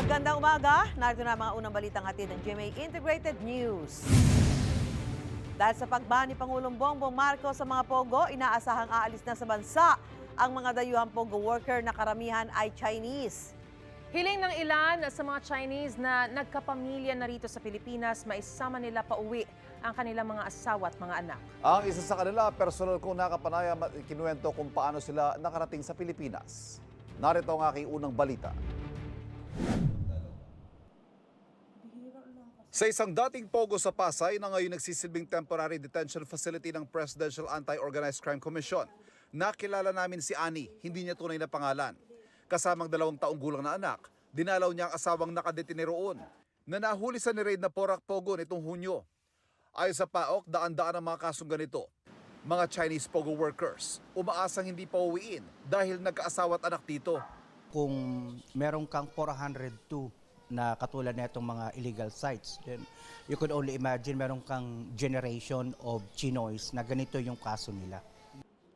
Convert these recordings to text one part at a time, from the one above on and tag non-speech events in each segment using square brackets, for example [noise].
Magandang umaga. Narito na mga unang balitang hatid ng GMA Integrated News. Dahil sa pagban ni Pangulong Bongbong Marcos sa mga Pogo, inaasahang aalis na sa bansa ang mga dayuhang Pogo worker na karamihan ay Chinese. Hiling ng ilan sa mga Chinese na nagkapamilya na rito sa Pilipinas, maisama nila pa uwi ang kanilang mga asawa at mga anak. Ang isa sa kanila, personal kong nakapanayam at kinuwento kung paano sila nakarating sa Pilipinas. Narito ang aking unang balita. Sa isang dating pogo sa Pasay na ngayon nagsisilbing temporary detention facility ng Presidential Anti-Organized Crime Commission, nakilala namin si Ani, hindi niya tunay na pangalan. Kasamang dalawang taong gulang na anak, dinalaw niya ang asawang nakadetine roon na nahuli sa ni-raid na Porak Pogo nitong Hunyo. Ayon sa PAOK, daan-daan ang mga kasong ganito. Mga Chinese Pogo workers, umaasang hindi pa uwiin dahil nagkaasawa at anak dito. kung meron kang 402 na katulad na itong mga illegal sites, then you could only imagine meron kang generation of Chinoys na ganito yung kaso nila.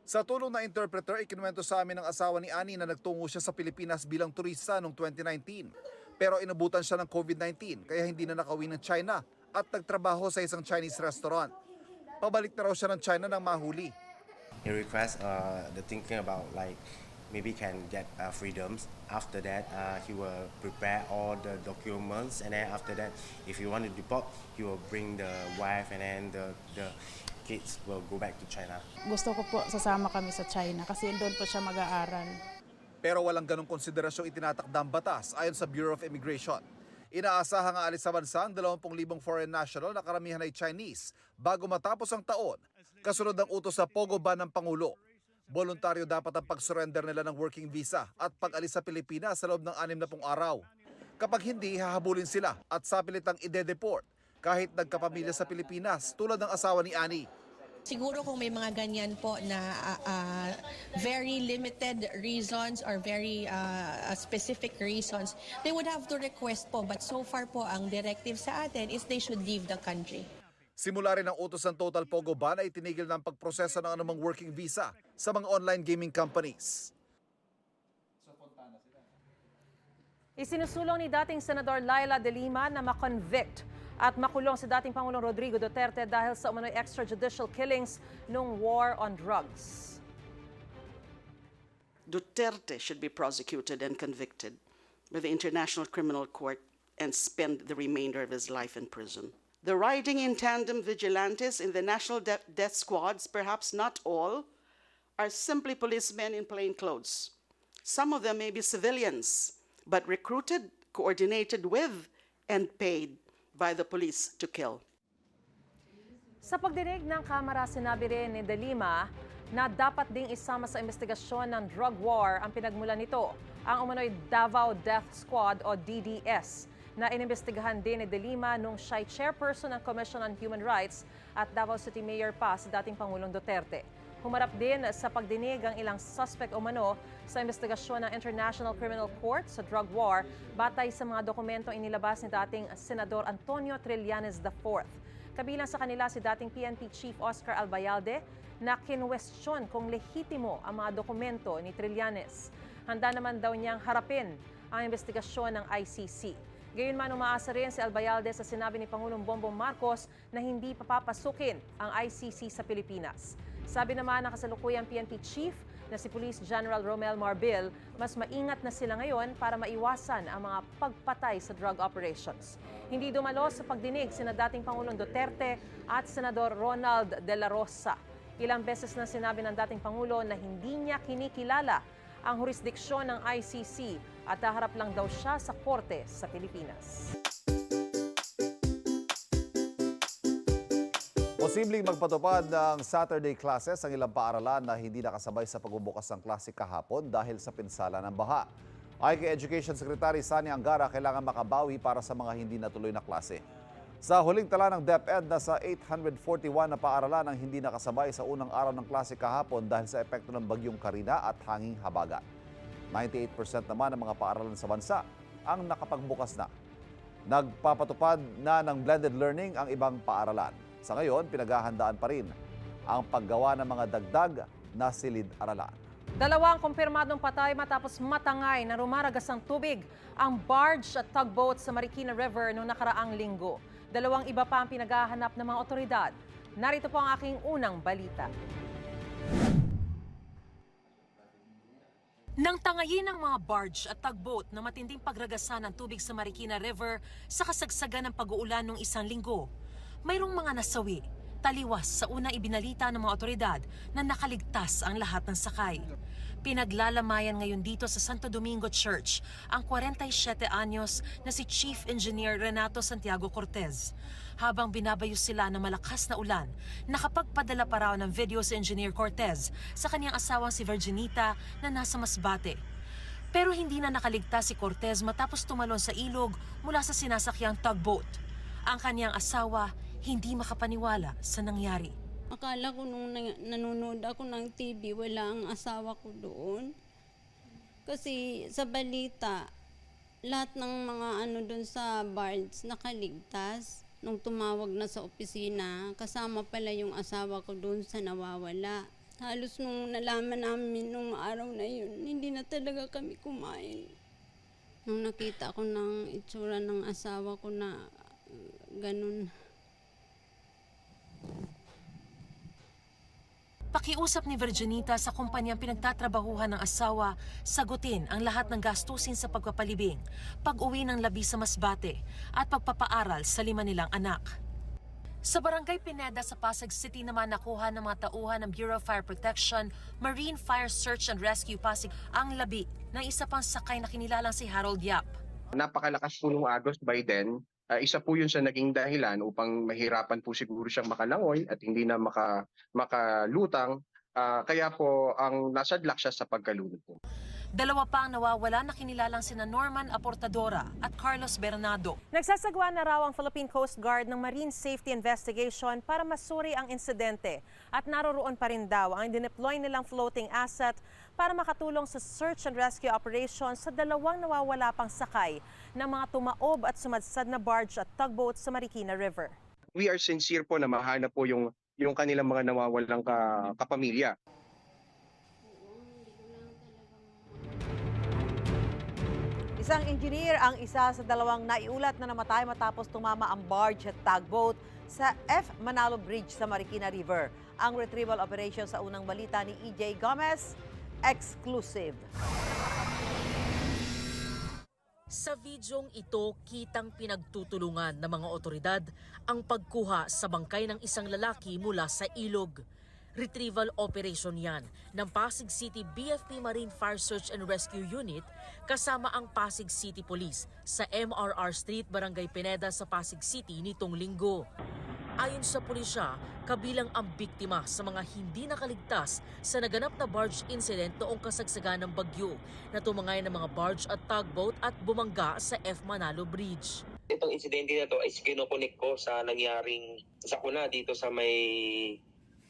Sa tulong na interpreter, ikinuwento sa amin ng asawa ni Ani na nagtungo siya sa Pilipinas bilang turista noong 2019. Pero inabutan siya ng COVID-19 kaya hindi na nakauwi ng China at nagtrabaho sa isang Chinese restaurant. Pabalik na raw siya ng China nang mahuli. he requests uh, the thinking about like maybe can get uh, freedoms after that uh, he will prepare all the documents and then after that if you want to deport he will bring the wife and then the, the kids will go back to china gusto ko po sasama kami sa China kasi doon po siya mag-aaral. Pero walang ganong konsiderasyong itinatakda ang batas ayon sa Bureau of Immigration. Inaasahang aalis sa bansa ang 20,000 foreign national na karamihan ay Chinese bago matapos ang taon, kasunod ng utos sa Pogo ban ng Pangulo. Voluntaryo dapat ang pag-surrender nila ng working visa at pag-alis sa Pilipinas sa loob ng 60 araw. Kapag hindi, hahabulin sila at sapilitang ide-deport kahit nagkapamilya sa Pilipinas tulad ng asawa ni Ani. Siguro kung may mga ganyan po na ah, ah, very limited reasons or very ah, specific reasons, they would have to request po. But so far po, ang directive sa atin is they should leave the country. Simula rin ang utos ng Total Pogo Ban ay tinigil ng pagproseso ng anumang working visa sa mga online gaming companies. Isinusulong ni dating Senador Laila de Lima na makonvict at makulong si dating Pangulong Rodrigo Duterte dahil sa umano'y extrajudicial killings nung war on drugs. Duterte should be prosecuted and convicted by the International Criminal Court and spend the remainder of his life in prison. The riding in tandem vigilantes in the National De- Death Squads, perhaps not all, are simply policemen in plain clothes. Some of them may be civilians, but recruited, coordinated with, and paid by the police to kill. Sa pagdinig ng Kamara, sinabi rin ni De Lima na dapat ding isama sa investigasyon ng drug war ang pinagmulan nito, ang umano'y Davao Death Squad o DDS, na inimbestigahan din ni De Lima nung siya'y chairperson ng Commission on Human Rights at Davao City Mayor pa si dating Pangulong Duterte. Humarap din sa pagdinig ang ilang suspect umano sa investigasyon ng International Criminal Court sa drug war batay sa mga dokumentong inilabas ni dating Senador Antonio Trillanes IV. Kabilang sa kanila si dating PNP Chief Oscar Albayalde na kinwestiyon kung lehitimo ang mga dokumento ni Trillanes. Handa naman daw niyang harapin ang investigasyon ng ICC. Gayunman umaasa rin si Albayalde sa sinabi ni Pangulong Bongbong Marcos na hindi papapasukin ang ICC sa Pilipinas. Sabi naman ng kasalukuyang PNP Chief na si Police General Romel Marbil, mas maingat na sila ngayon para maiwasan ang mga pagpatay sa drug operations. Hindi dumalo sa pagdinig sina dating Pangulong Duterte at Senador Ronald De La Rosa. Ilang beses na sinabi ng dating Pangulo na hindi niya kinikilala ang jurisdiksyon ng ICC at haharap lang daw siya sa korte sa Pilipinas. Posibleng magpatupad ng Saturday classes ang ilang paaralan na hindi nakasabay sa pagbubukas ng klase kahapon dahil sa pinsala ng baha. Ay kay Education Secretary Sani Angara, kailangan makabawi para sa mga hindi natuloy na klase. Sa huling tala ng DepEd, nasa 841 na paaralan ang hindi nakasabay sa unang araw ng klase kahapon dahil sa epekto ng bagyong Karina at hanging habagat. 98% naman ng mga paaralan sa bansa ang nakapagbukas na. Nagpapatupad na ng blended learning ang ibang paaralan. Sa ngayon, pinaghahandaan pa rin ang paggawa ng mga dagdag na silid-aralan. Dalawang kumpirmadong patay matapos matangay na rumaragas ang tubig ang barge at tugboat sa Marikina River noong nakaraang linggo. Dalawang iba pa ang pinaghahanap ng mga otoridad. Narito po ang aking unang balita. Nang tangayin ng mga barge at tugboat na matinding pagragasan ng tubig sa Marikina River sa kasagsagan ng pag-uulan noong isang linggo, mayroong mga nasawi, taliwas sa unang ibinalita ng mga otoridad na nakaligtas ang lahat ng sakay. Pinaglalamayan ngayon dito sa Santo Domingo Church ang 47 anyos na si Chief Engineer Renato Santiago Cortez. Habang binabayo sila ng malakas na ulan, nakapagpadala pa raw ng video si Engineer Cortez sa kanyang asawang si Virginita na nasa Masbate. Pero hindi na nakaligtas si Cortez matapos tumalon sa ilog mula sa sinasakyang tugboat. Ang kanyang asawa hindi makapaniwala sa nangyari. Akala ko nung na- nanonood ako ng TV, wala ang asawa ko doon. Kasi sa balita, lahat ng mga ano doon sa barge nakaligtas. Nung tumawag na sa opisina, kasama pala yung asawa ko doon sa nawawala. Halos nung nalaman namin nung araw na yun, hindi na talaga kami kumain. Nung nakita ko ng itsura ng asawa ko na uh, ganun, Pakiusap ni Virginita sa kumpanyang pinagtatrabahuhan ng asawa, sagutin ang lahat ng gastusin sa pagpapalibing, pag-uwi ng labi sa Masbate, at pagpapaaral sa lima nilang anak. Sa Barangay Pineda sa Pasig City naman nakuha ng mga tauhan ng Bureau of Fire Protection, Marine Fire Search and Rescue Pasig ang labi ng isa pang sakay na kinilalang si Harold Yap. napakalakas po nung agos by then. Ah, isa po yun sa naging dahilan upang mahirapan po siguro siyang makalangoy at hindi na maka, makalutang. Ah, kaya po ang nasadlak siya sa pagkalunod po. Dalawa pa ang nawawala na kinilalang sina Norman Aportadora at Carlos Bernardo. Nagsasagwa na raw ang Philippine Coast Guard ng Marine Safety Investigation para masuri ang insidente. At naroroon pa rin daw ang dineploy nilang floating asset para makatulong sa search and rescue operations sa dalawang nawawala pang sakay ng mga tumaob at sumadsad na barge at tugboat sa Marikina River. We are sincere po na mahanap po yung yung kanilang mga nawawalang ka, kapamilya. Isang engineer ang isa sa dalawang naiulat na namatay matapos tumama ang barge at tugboat sa F. Manalo Bridge sa Marikina River. Ang retrieval operation sa unang balita ni EJ Gomez, exclusive. Sa videong ito, kitang pinagtutulungan ng mga otoridad ang pagkuha sa bangkay ng isang lalaki mula sa ilog. Retrieval operation yan ng Pasig City BFP Marine Fire Search and Rescue Unit kasama ang Pasig City Police sa MRR Street, Barangay Pineda sa Pasig City nitong linggo. Ayon sa pulisya, kabilang ang biktima sa mga hindi nakaligtas sa naganap na barge incident noong kasagsagan ng bagyo na tumangay ng mga barge at tugboat at bumangga sa F. Manalo Bridge. Itong insidente na to ay kinokonek ko sa nangyaring sakuna dito sa may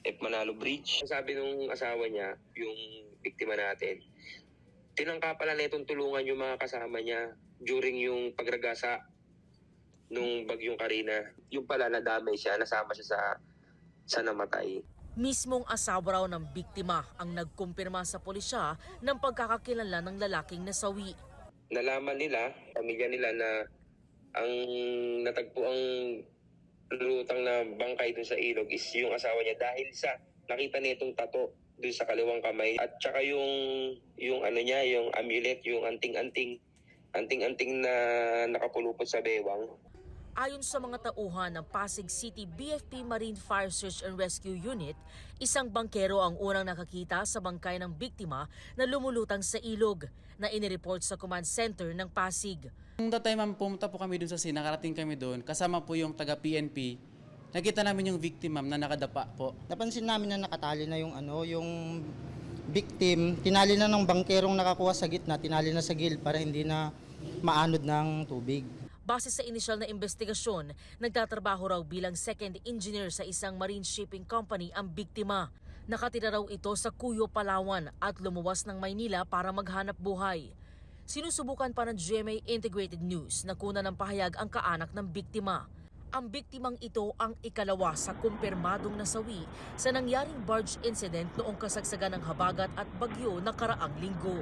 F. Manalo Bridge. Sabi nung asawa niya, yung biktima natin, tinangka pala na itong tulungan yung mga kasama niya during yung pagragasa nung bagyong Karina. Yung pala nadamay siya, nasama siya sa sa namatay. Mismong asawa raw ng biktima ang nagkumpirma sa pulisya ng pagkakakilala ng lalaking nasawi. Nalaman nila, pamilya nila na ang natagpo ang lutang na bangkay dun sa ilog is yung asawa niya dahil sa nakita niya itong tato dun sa kaliwang kamay at saka yung yung ano niya yung amulet yung anting-anting anting-anting na nakapulupot sa bewang Ayon sa mga tauhan ng Pasig City BFP Marine Fire Search and Rescue Unit, isang bangkero ang unang nakakita sa bangkay ng biktima na lumulutang sa ilog na inireport sa command center ng Pasig. Nung that time ma'am, pumunta po kami dun sa scene, nakarating kami doon, kasama po yung taga PNP. Nakita namin yung victim ma'am na nakadapa po. Napansin namin na nakatali na yung ano, yung victim, tinali na ng bangkerong nakakuha sa gitna, tinali na sa gilid para hindi na maanod ng tubig. Base sa inisyal na investigasyon, nagtatrabaho raw bilang second engineer sa isang marine shipping company ang biktima. Nakatira raw ito sa Cuyo, Palawan at lumuwas ng Maynila para maghanap buhay. Sinusubukan pa ng GMA Integrated News na kuna ng pahayag ang kaanak ng biktima. Ang biktimang ito ang ikalawa sa kumpirmadong nasawi sa nangyaring barge incident noong kasagsagan ng habagat at bagyo na karaang linggo.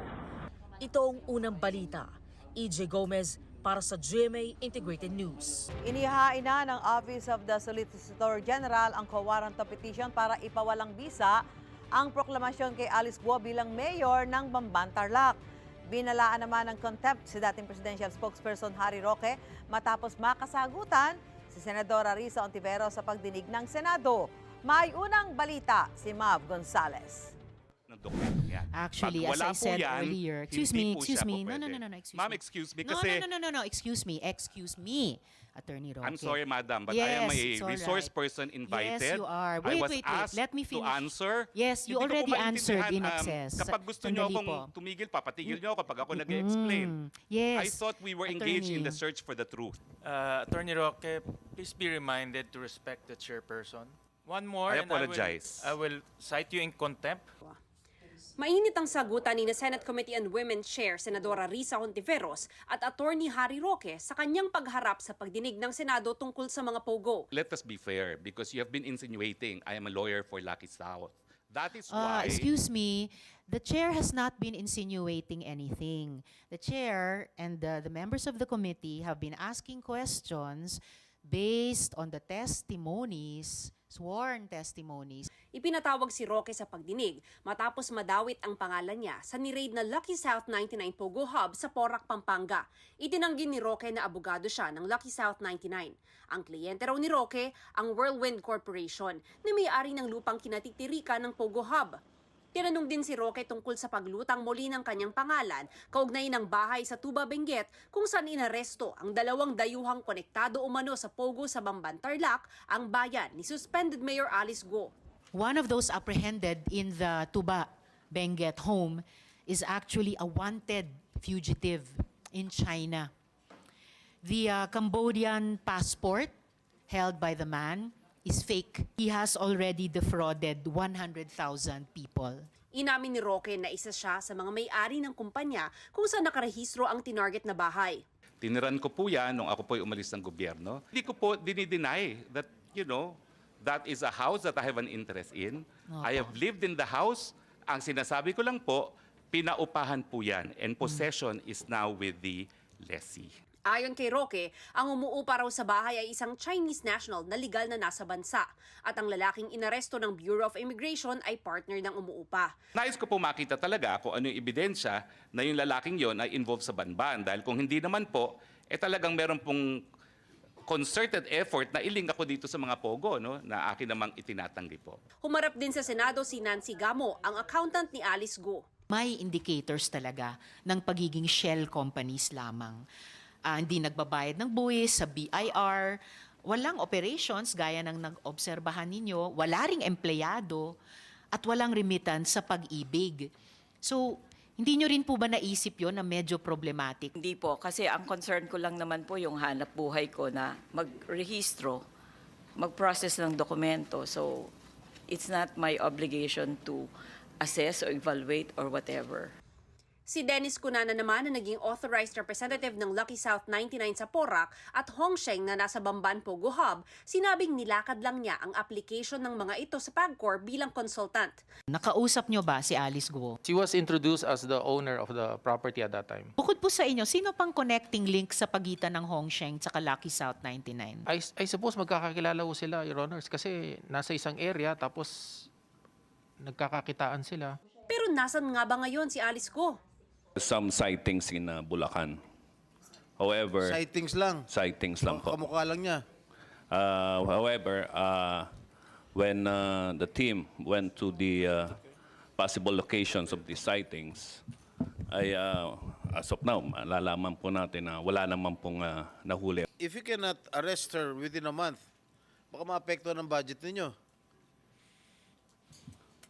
Ito ang unang balita. EJ Gomez para sa GMA Integrated News. Inihain na ng Office of the Solicitor General ang co-warrant of petition para ipawalang bisa ang proklamasyon kay Alice Guo bilang mayor ng Bamban Tarlac. Binalaan naman ng contempt si dating presidential spokesperson Harry Roque matapos makasagutan si Senadora Risa Ontivero sa pagdinig ng Senado. May unang balita si Mav Gonzales. Ng dokumentong yan. Actually, Pag as I said yan, earlier, excuse me, excuse me. No, no, no, no, no, excuse Ma'am, me. excuse me No, kasi no, no, no, no, no, excuse me, excuse me, Attorney Roque. I'm sorry, madam, but I yes, am a resource right. person invited. Yes, you are. I Wait, was wait, wait. asked Let me to finish. answer. Yes, you Hindi already answered in maintindihan, um, excess. kapag gusto niyo Sandali akong tumigil, papatigil niyo ako kapag ako nag-explain. Mm, yes. I thought we were engaged in the search for the truth. Uh, Attorney Roque, please be reminded to respect the chairperson. One more, I and apologize. I will, I will cite you in contempt. Mainit ang sagutan ni na Senate Committee on Women Chair Senadora Risa Hontiveros at Attorney Harry Roque sa kanyang pagharap sa pagdinig ng Senado tungkol sa mga pogo. Let us be fair because you have been insinuating I am a lawyer for Lucky South. That is Uh, why excuse me, the chair has not been insinuating anything. The chair and the, the members of the committee have been asking questions based on the testimonies, sworn testimonies. Ipinatawag si Roque sa pagdinig matapos madawit ang pangalan niya sa niraid na Lucky South 99 Pogo Hub sa Porac, Pampanga. Itinanggi ni Roque na abogado siya ng Lucky South 99. Ang kliyente raw ni Roque, ang Whirlwind Corporation, na may-ari ng lupang kinatitirikan ng Pogo Hub. Tinanong din si Roque tungkol sa paglutang muli ng kanyang pangalan kaugnay ng bahay sa Tuba Benguet kung saan inaresto ang dalawang dayuhang konektado umano sa Pogo sa Bamban Tarlac, ang bayan ni suspended Mayor Alice Go. One of those apprehended in the Tuba Benguet home is actually a wanted fugitive in China. The uh, Cambodian passport held by the man is fake. He has already defrauded 100,000 people. Inamin ni Roque na isa siya sa mga may-ari ng kumpanya kung saan nakarehistro ang tinarget na bahay. Tiniran ko po yan nung ako po umalis ng gobyerno. Hindi ko po dinideny that, you know, that is a house that I have an interest in. I have lived in the house. Ang sinasabi ko lang po, pinaupahan po yan. And possession is now with the lessee. Ayon kay Roque, ang umuupa raw sa bahay ay isang Chinese national na legal na nasa bansa at ang lalaking inaresto ng Bureau of Immigration ay partner ng umuupa. Nais ko po makita talaga kung ano yung ebidensya na yung lalaking yon ay involved sa banban. Dahil kung hindi naman po, eh talagang meron pong concerted effort na iling ako dito sa mga pogo no, na akin namang itinatanggi po. Humarap din sa Senado si Nancy Gamo, ang accountant ni Alice Go. May indicators talaga ng pagiging shell companies lamang. Ah, hindi nagbabayad ng buwis sa BIR, walang operations gaya ng nag-obserbahan ninyo, wala ring empleyado, at walang remittance sa pag-ibig. So, hindi nyo rin po ba naisip yon na medyo problematic? Hindi po, kasi ang concern ko lang naman po yung hanap buhay ko na mag-rehistro, mag-process ng dokumento. So, it's not my obligation to assess or evaluate or whatever. Si Dennis Cunana naman na naging authorized representative ng Lucky South 99 sa Porac at Hong Sheng na nasa Bamban Pogo Hub, sinabing nilakad lang niya ang application ng mga ito sa PAGCOR bilang consultant. Nakausap nyo ba si Alice Guo? She was introduced as the owner of the property at that time. Bukod po sa inyo, sino pang connecting link sa pagitan ng Hong Sheng at Lucky South 99? I, I suppose magkakakilala ko sila, Your Honors, kasi nasa isang area tapos nagkakakitaan sila. Pero nasan nga ba ngayon si Alice Go? Some sightings in uh, Bulacan. However, Sightings lang. sightings lang po. Kamukha lang niya. Uh, however, uh, when uh, the team went to the uh, possible locations of the sightings, ay uh, as of now, malalaman po natin na wala naman pong uh, nahuli. If you cannot arrest her within a month, baka maapekto ng budget ninyo.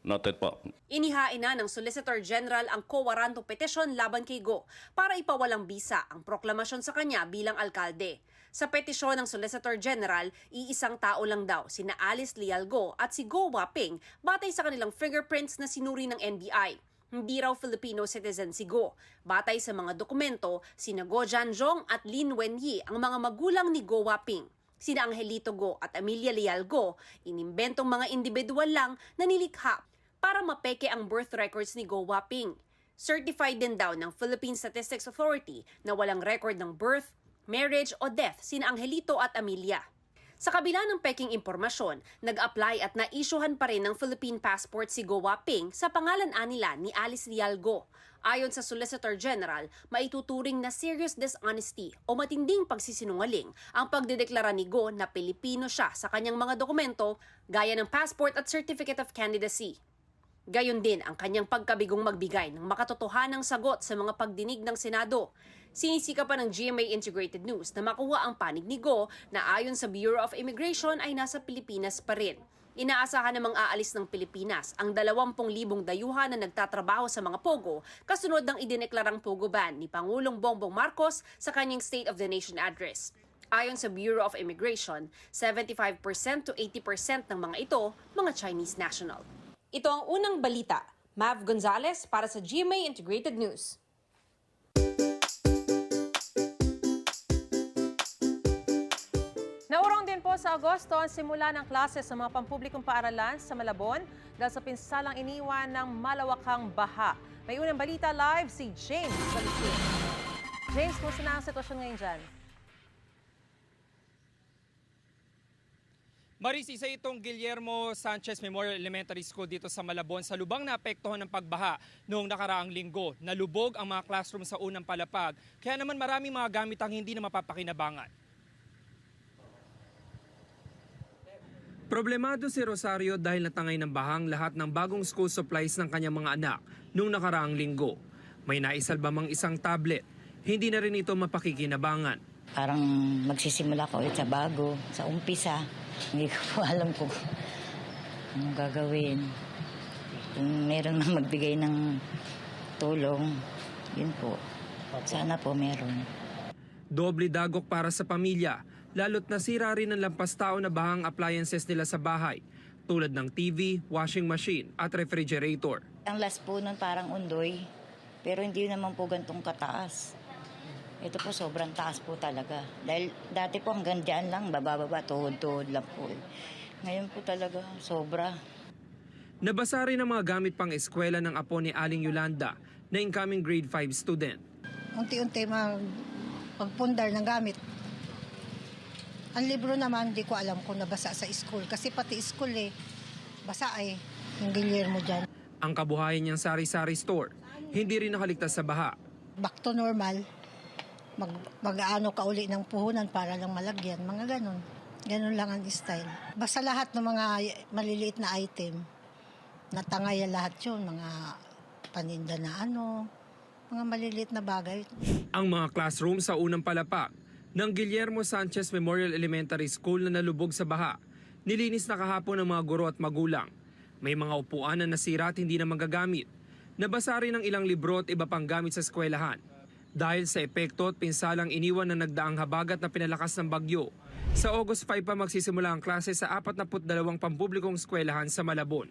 Noted po. Inihain na ng Solicitor General ang co-warranto petition laban kay Go para ipawalang bisa ang proklamasyon sa kanya bilang alkalde. Sa petisyon ng Solicitor General, iisang tao lang daw, sina Alice Lial Go at si Go Waping batay sa kanilang fingerprints na sinuri ng NBI. Hindi raw Filipino citizen si Go. Batay sa mga dokumento, sina Go Janjong at Lin Wenyi ang mga magulang ni Go Waping. Sina Angelito Go at Amelia Leal Go, inimbentong mga individual lang na nilikha para mapeke ang birth records ni Go Waping. Certified din daw ng Philippine Statistics Authority na walang record ng birth, marriage o death sina Angelito at Amelia. Sa kabila ng peking impormasyon, nag-apply at na-issuehan pa rin ng Philippine passport si Go Waping sa pangalan anila ni Alice Rialgo. Ayon sa Solicitor General, maituturing na serious dishonesty o matinding pagsisinungaling ang pagdedeklara ni Go na Pilipino siya sa kanyang mga dokumento gaya ng passport at certificate of candidacy. Gayon din ang kanyang pagkabigong magbigay ng makatotohanang sagot sa mga pagdinig ng Senado. Sinisika pa ng GMA Integrated News na makuha ang panig ni Go na ayon sa Bureau of Immigration ay nasa Pilipinas pa rin. Inaasahan namang aalis ng Pilipinas ang 20,000 dayuhan na nagtatrabaho sa mga Pogo kasunod ng idineklarang Pogo ban ni Pangulong Bongbong Marcos sa kanyang State of the Nation address. Ayon sa Bureau of Immigration, 75% to 80% ng mga ito mga Chinese national. Ito ang unang balita. Mav Gonzalez para sa GMA Integrated News. Naurong din po sa Agosto ang simula ng klase sa mga pampublikong paaralan sa Malabon dahil sa pinsalang iniwan ng malawakang baha. May unang balita live si James Salicin. James, kumusta na ang sitwasyon ngayon dyan? Maris, isa itong Guillermo Sanchez Memorial Elementary School dito sa Malabon sa lubang naapektuhan ng pagbaha noong nakaraang linggo. Nalubog ang mga classroom sa unang palapag, kaya naman maraming mga gamit ang hindi na mapapakinabangan. Problemado si Rosario dahil natangay ng bahang lahat ng bagong school supplies ng kanyang mga anak noong nakaraang linggo. May naisalba mang isang tablet. Hindi na rin ito mapakikinabangan. Parang magsisimula ko ulit sa bago, sa umpisa. Hindi ko po [laughs] alam kung anong gagawin. Kung meron na magbigay ng tulong, yun po. Sana po meron. Doble dagok para sa pamilya, lalo't nasira rin ang lampas tao na bahang appliances nila sa bahay, tulad ng TV, washing machine at refrigerator. Ang last po nun parang undoy, pero hindi naman po gantong kataas. Ito po sobrang taas po talaga. Dahil dati po hanggang dyan lang, baba-baba, tuhod-tuhod lang po. eh. Ngayon po talaga, sobra. Nabasa rin ang mga gamit pang eskwela ng apo ni Aling Yolanda na incoming grade 5 student. unti-unti mag pagpundar ng gamit. Ang libro naman, di ko alam kung nabasa sa school. Kasi pati school eh, basa eh, yung Guillermo dyan. Ang kabuhayan niyang sari-sari store, hindi rin nakaligtas sa baha. Back to normal. Mag, mag-ano ka uli ng puhunan para lang malagyan. Mga ganon. Ganon lang ang style. Basta lahat ng mga maliliit na item, natangay lahat yun. Mga paninda na ano, mga maliliit na bagay. Ang mga classroom sa unang palapag ng Guillermo Sanchez Memorial Elementary School na nalubog sa baha. Nilinis na kahapon ng mga guro at magulang. May mga upuan na nasira at hindi na magagamit. Nabasa rin ang ilang libro at iba pang gamit sa eskwelahan. Dahil sa epekto at pinsalang iniwan ng nagdaang habagat na pinalakas ng bagyo. Sa August 5 pa magsisimula ang klase sa 42 pampublikong eskwelahan sa Malabon.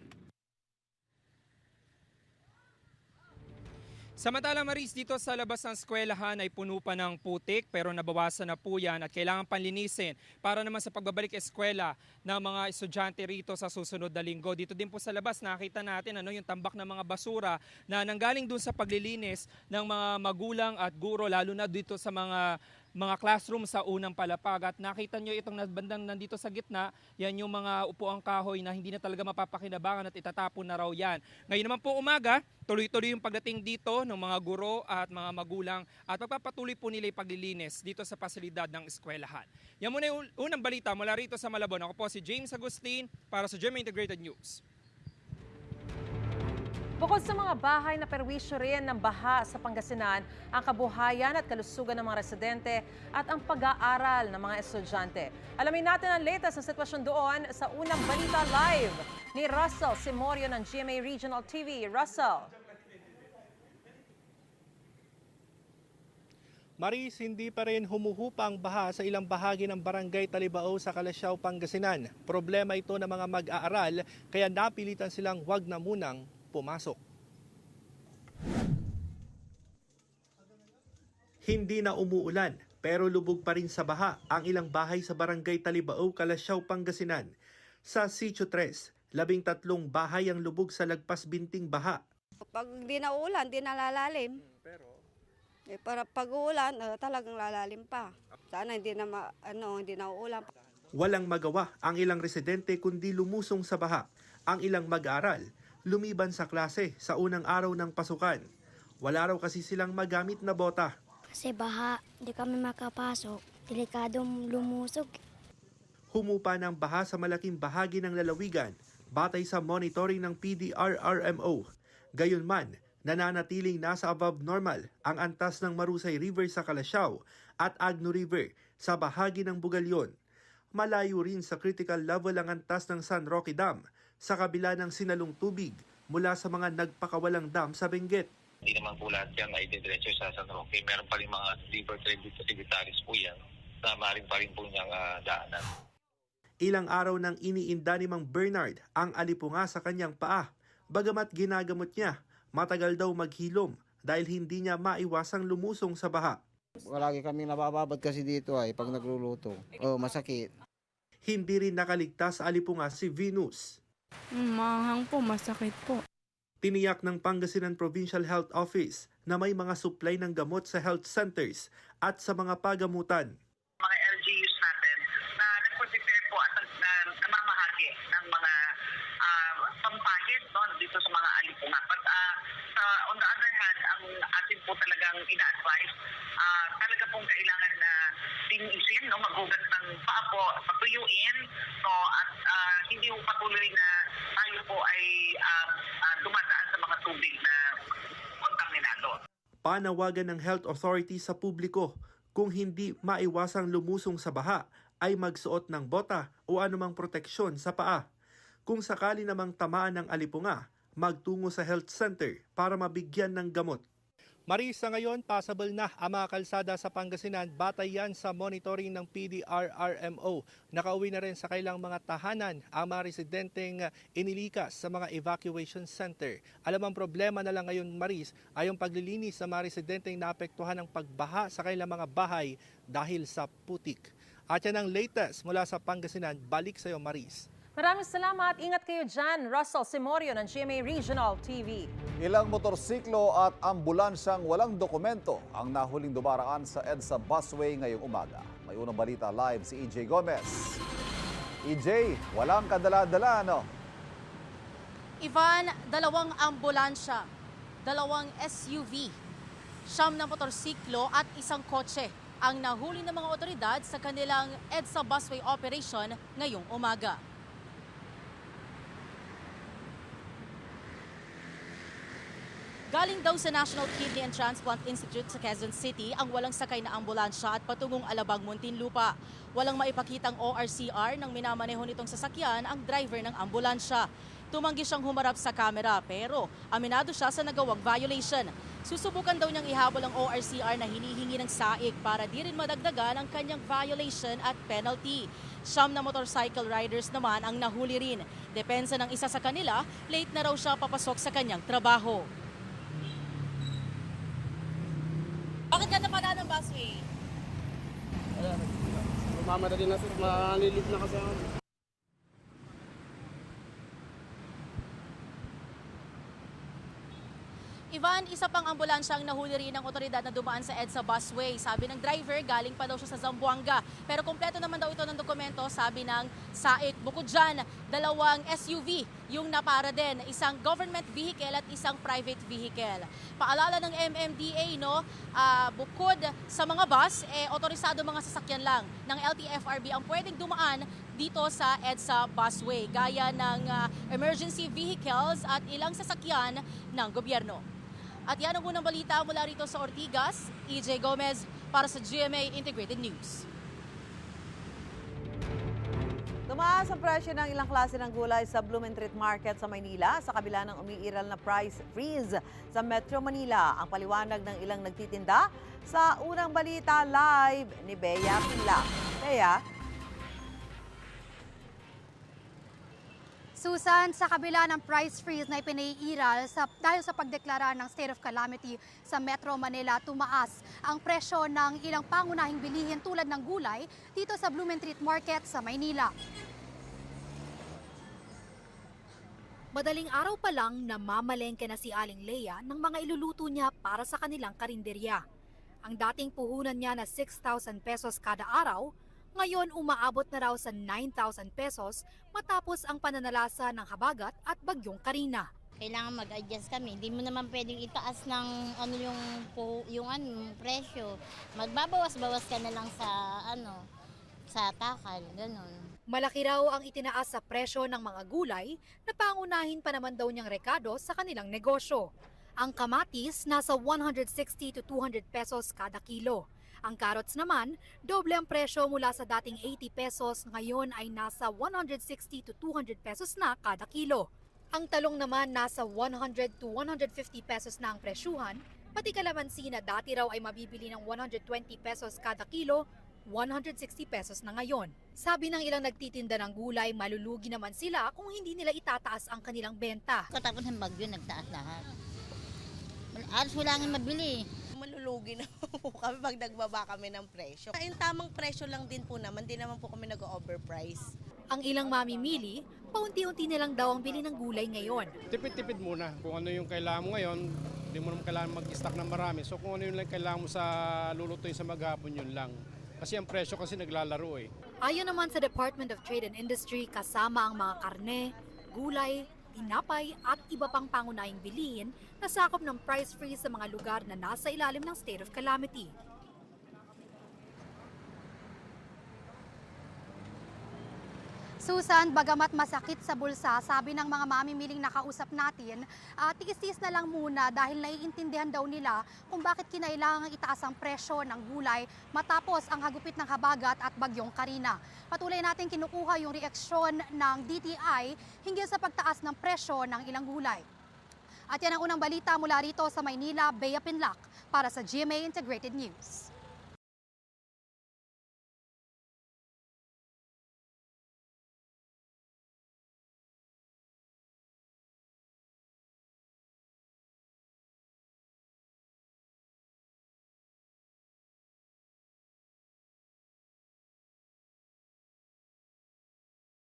Samantala Maris, dito sa labas ng eskwelahan ay puno pa ng putik pero nabawasan na po yan at kailangan panlinisin para naman sa pagbabalik eskwela ng mga estudyante rito sa susunod na linggo. Dito din po sa labas nakita natin ano yung tambak ng mga basura na nanggaling dun sa paglilinis ng mga magulang at guro lalo na dito sa mga mga classroom sa unang palapag at nakita nyo itong bandang nandito sa gitna, yan yung mga upuang kahoy na hindi na talaga mapapakinabangan at itatapon na raw yan. Ngayon naman po umaga, tuloy-tuloy yung pagdating dito ng mga guro at mga magulang at magpapatuloy po nila yung paglilinis dito sa pasilidad ng eskwelahan. Yan muna yung unang balita mula rito sa Malabon. Ako po si James Agustin para sa GMA Integrated News. Bukod sa mga bahay na perwisyo rin ng baha sa Pangasinan, ang kabuhayan at kalusugan ng mga residente at ang pag-aaral ng mga estudyante. Alamin natin ang latest na sitwasyon doon sa unang balita live ni Russell Simorio ng GMA Regional TV. Russell. Maris, hindi pa rin humuhupa ang baha sa ilang bahagi ng barangay Talibao sa Kalasyaw, Pangasinan. Problema ito ng mga mag-aaral kaya napilitan silang wag na munang pumasok. Hindi na umuulan Pero lubog pa rin sa baha ang ilang bahay sa barangay Talibao, Kalasyaw, Pangasinan. Sa Sitio 3, labing tatlong bahay ang lubog sa lagpas binting baha. Pag di na ulan, di na lalalim. Pero Eh, para pag uulan, eh, talagang lalalim pa. Sana hindi na ma, ano, hindi na uulan. Walang magawa ang ilang residente kundi lumusong sa baha. Ang ilang mag-aaral, lumiban sa klase sa unang araw ng pasukan. Wala raw kasi silang magamit na bota. Kasi baha, hindi kami makapasok. Delikadong lumusog. Humupa ng baha sa malaking bahagi ng lalawigan batay sa monitoring ng PDRRMO. Gayunman, nananatiling nasa above normal ang antas ng Marusay River sa Kalasyaw at Agno River sa bahagi ng Bugalyon. Malayo rin sa critical level ang antas ng San Roque Dam sa kabila ng sinalong tubig mula sa mga nagpakawalang dam sa Benguet. Hindi naman po lahat yan ay didiretso sa San Roque. Meron pa rin mga river tributaries po yan na maaaring pa rin po niyang ah, daanan. Ilang araw nang iniinda ni Mang Bernard ang alipunga sa kanyang paa. Bagamat ginagamot niya, matagal daw maghilom dahil hindi niya maiwasang lumusong sa baha. Lagi kami nabababad kasi dito ay pag nagluluto. Oh, masakit. Hindi rin nakaligtas sa alipunga si Venus. Mahang po, masakit po. Tiniyak ng Pangasinan Provincial Health Office na may mga supply ng gamot sa health centers at sa mga pagamutan. mga LGUs natin na nagpo-prepare po at na, namamahagi ng mga uh, pampahid no, dito sa mga alipunga. But uh, sa, on the other hand, ang atin po talagang ina-advise, uh, talaga pong kailangan na tinisin, no, maghugas ng paa po, patuyuin, no, at uh, hindi po patuloy na tayo po ay uh, uh, dumadaan sa mga tubig na kontaminado. Panawagan ng health authority sa publiko kung hindi maiwasang lumusong sa baha ay magsuot ng bota o anumang proteksyon sa paa. Kung sakali namang tamaan ng alipunga, magtungo sa health center para mabigyan ng gamot. Marisa ngayon, possible na ang mga kalsada sa Pangasinan batay yan sa monitoring ng PDRRMO. Nakauwi na rin sa kailang mga tahanan ang mga residenteng inilikas sa mga evacuation center. Alam ang problema na lang ngayon, Maris, ay yung paglilinis sa mga residenteng naapektuhan ng pagbaha sa kailang mga bahay dahil sa putik. At yan ang latest mula sa Pangasinan. Balik sa iyo, Maris. Maraming salamat. Ingat kayo dyan. Russell Simorio ng GMA Regional TV. Ilang motorsiklo at ambulansyang walang dokumento ang nahuling dumaraan sa EDSA busway ngayong umaga. May unang balita live si EJ Gomez. EJ, walang kadala-dala, no? Ivan, dalawang ambulansya, dalawang SUV, siyam na motorsiklo at isang kotse ang nahuli ng mga otoridad sa kanilang EDSA busway operation ngayong umaga. Galing daw sa National Kidney and Transplant Institute sa Quezon City ang walang sakay na ambulansya at patungong Alabang Muntinlupa. Walang maipakitang ORCR nang minamaneho nitong sasakyan ang driver ng ambulansya. Tumanggi siyang humarap sa kamera pero aminado siya sa nagawang violation. Susubukan daw niyang ihabol ang ORCR na hinihingi ng saig para di rin madagdagan ang kanyang violation at penalty. Siyam na motorcycle riders naman ang nahuli rin. Depensa ng isa sa kanila, late na raw siya papasok sa kanyang trabaho. Bakit busway? Mamadali na sir, malilip na kasi ako. Ivan, isa pang ambulansya ang nahuli rin ng otoridad na dumaan sa EDSA busway. Sabi ng driver, galing pa daw siya sa Zamboanga. Pero kompleto naman daw ito ng dokumento, sabi ng SAIC. Bukod dyan, dalawang SUV yung napara din. Isang government vehicle at isang private vehicle. Paalala ng MMDA, no, ah, bukod sa mga bus, eh, otorisado mga sasakyan lang ng LTFRB ang pwedeng dumaan dito sa EDSA busway, gaya ng ah, emergency vehicles at ilang sasakyan ng gobyerno. At yan ang unang balita mula rito sa Ortigas. EJ Gomez para sa GMA Integrated News. Tumaas ang presyo ng ilang klase ng gulay sa Blumentritt Market sa Maynila sa kabila ng umiiral na price freeze sa Metro Manila. Ang paliwanag ng ilang nagtitinda sa unang balita live ni Bea Pila. Bea? Susan, sa kabila ng price freeze na ipinaiiral sa, dahil sa pagdeklara ng state of calamity sa Metro Manila, tumaas ang presyo ng ilang pangunahing bilihin tulad ng gulay dito sa Blumentritt Market sa Maynila. Madaling araw pa lang namamalengke na si Aling Leia ng mga iluluto niya para sa kanilang karinderya. Ang dating puhunan niya na 6,000 pesos kada araw, ngayon umaabot na raw sa 9,000 pesos matapos ang pananalasa ng habagat at bagyong Karina. Kailangan mag-adjust kami. Hindi mo naman pwedeng itaas ng ano yung pu- yung ano presyo. Magbabawas-bawas ka na lang sa ano sa takal, ganun. Malaki raw ang itinaas sa presyo ng mga gulay na pangunahin pa naman daw niyang rekado sa kanilang negosyo. Ang kamatis nasa 160 to 200 pesos kada kilo. Ang carrots naman, doble ang presyo mula sa dating 80 pesos, ngayon ay nasa 160 to 200 pesos na kada kilo. Ang talong naman nasa 100 to 150 pesos na ang presyuhan, pati kalamansi na dati raw ay mabibili ng 120 pesos kada kilo, 160 pesos na ngayon. Sabi ng ilang nagtitinda ng gulay, malulugi naman sila kung hindi nila itataas ang kanilang benta. Katapos ng bagyo, nagtaas lahat. Alas wala nga mabili. Malulugi na [laughs] po kami pag nagbaba kami ng presyo. Yung tamang presyo lang din po naman, di naman po kami nag-overprice. Ang ilang mamimili, paunti-unti nilang daw ang bili ng gulay ngayon. Tipid-tipid muna. Kung ano yung kailangan mo ngayon, hindi mo naman kailangan mag-stock ng marami. So kung ano yung lang kailangan mo sa lulutuin sa maghapon, yun lang. Kasi ang presyo kasi naglalaro eh. Ayon naman sa Department of Trade and Industry, kasama ang mga karne, gulay, tinapay at iba pang pangunahing bilihin na sakop ng price freeze sa mga lugar na nasa ilalim ng state of calamity. Susan, bagamat masakit sa bulsa, sabi ng mga mamimiling nakausap natin, uh, tiis-tiis na lang muna dahil naiintindihan daw nila kung bakit kinailangang itaas ang presyo ng gulay matapos ang hagupit ng habagat at bagyong Karina. Patuloy natin kinukuha yung reaksyon ng DTI hinggil sa pagtaas ng presyo ng ilang gulay. At yan ang unang balita mula rito sa Maynila, Bea Pinlac para sa GMA Integrated News.